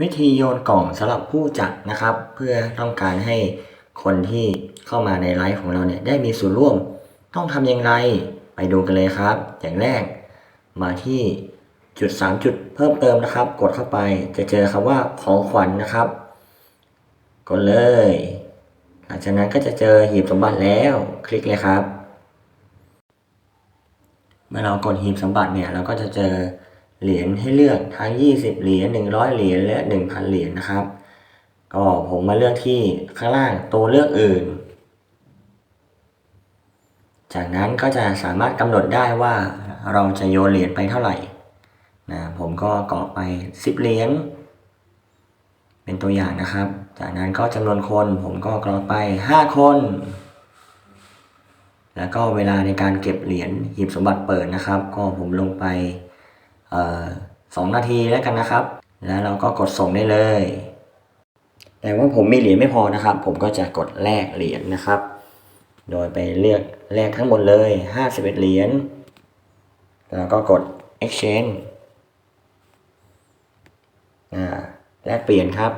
วิธีโยนกล่องสำหรับผู้จัดนะครับ เพื่อต้องการให้คนที่เข้ามาในไลฟ์ของเราเนี่ยได้มีส่วนร่วม ต้องทำอย่างไรไปดูกันเลยครับ อย่างแรก มาที่จุด 3 จุดเพิ่มเติมนะครับ กดเข้าไปจะเจอคำว่าของขวัญนะครับ กดเลยหลังจากนั้นก็จะเจอหีบสมบัติแล้วคลิกเลยครับ เมื่อเรากดหีบสมบัติเนี่ยเราก็จะเจอ เหรียญให้เลือกทั้ง 20 เหรียญ100 เหรียญและ 1,000 เหรียญนะครับ ก็ผมมาเลือกที่ข้างล่างตัวเลือกอื่น จากนั้นก็จะสามารถกำหนดได้ว่าเราจะโยนเหรียญไปเท่าไหร่นะผมก็กรอกไป 10 เหรียญเป็นตัวอย่างนะครับ จากนั้นก็จำนวนคนผมก็กรอกไป 5 คน แล้วก็เวลาในการเก็บเหรียญหีบสมบัติเปิดนะครับ ก็ผมลงไป สองนาทีแล้วกันนะครับ แล้วเราก็กดส่งได้เลย แต่ว่าผมมีเหรียญไม่พอนะครับ ผมก็จะกดแลกเหรียญนะครับ โดยไปเลือกแลกทั้งหมดเลย 51 เหรียญ แล้วก็กด exchange แลกเปลี่ยนครับ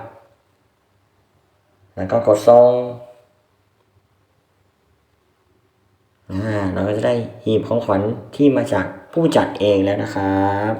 แล้วก็กดส่ง อ่า เราก็จะได้หีบของขวัญที่มาจากผู้จัดเองแล้วนะครับ